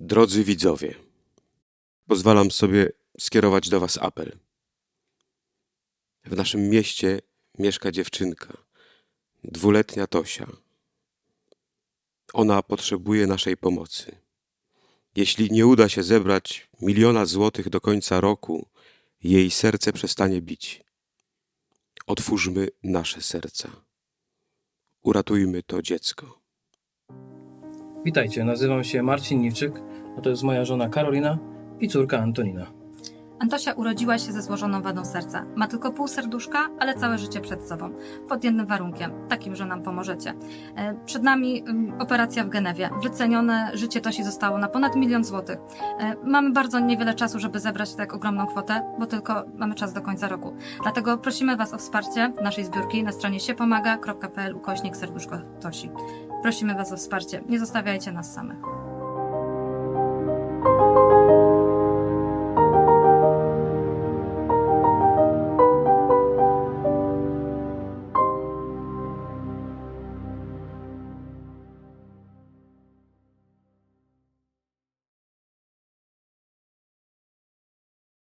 Drodzy widzowie, pozwalam sobie skierować do Was apel. W naszym mieście mieszka dziewczynka, dwuletnia Tosia. Ona potrzebuje naszej pomocy. Jeśli nie uda się zebrać miliona złotych do końca roku, jej serce przestanie bić. Otwórzmy nasze serca. Uratujmy to dziecko. Witajcie, nazywam się Marcin Niwczyk, a to jest moja żona Karolina i córka Antonina. Antosia urodziła się ze złożoną wadą serca. Ma tylko pół serduszka, ale całe życie przed sobą. Pod jednym warunkiem, takim, że nam pomożecie. E, Przed nami ym, operacja w Genewie. Wycenione życie Tosi zostało na ponad milion złotych. E, Mamy bardzo niewiele czasu, żeby zebrać tak ogromną kwotę, bo tylko mamy czas do końca roku. Dlatego prosimy Was o wsparcie naszej zbiórki na stronie siepomaga.pl ukośnik serduszko Tosi. Prosimy Was o wsparcie. Nie zostawiajcie nas samych.